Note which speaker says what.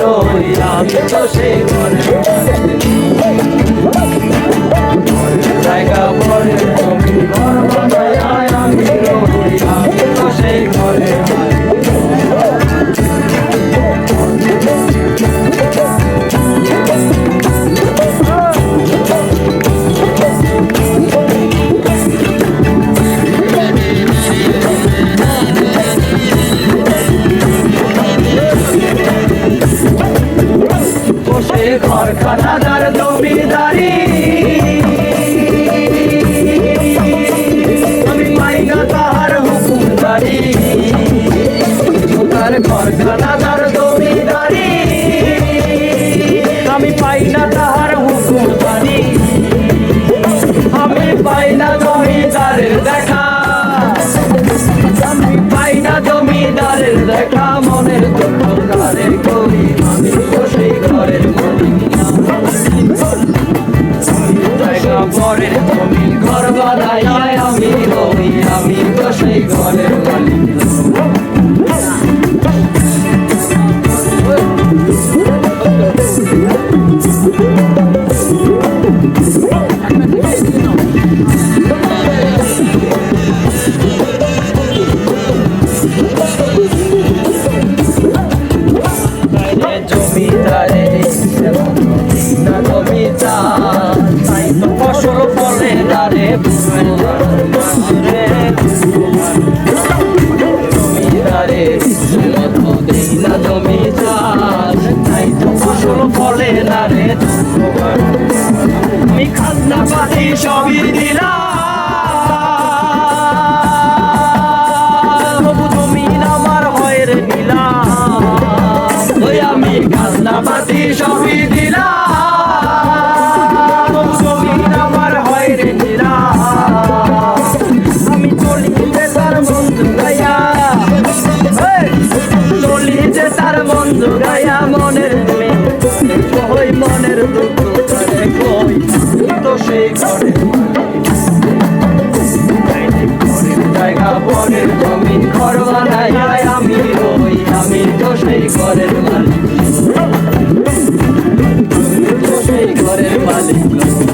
Speaker 1: রই আমি তো সে ঘরে। বসে ঘরখানা তার জমিদারি। আমি মাইনা তাহার হুকুমদারি। তার ঘরখানা তার পরের জমি ঘর বানাই আমি হই আমি তো সেই ঘরের মালিক। জমিদারে না জমিদার। আমি খাজনা পাতি সবই দিলাম জমিন আমার হয় রে আমি খাজনা পাতি সবই পরের জমিন ঘর আমি রই আমি তো সেই ঘরের মালিক। ঘরের মালিক।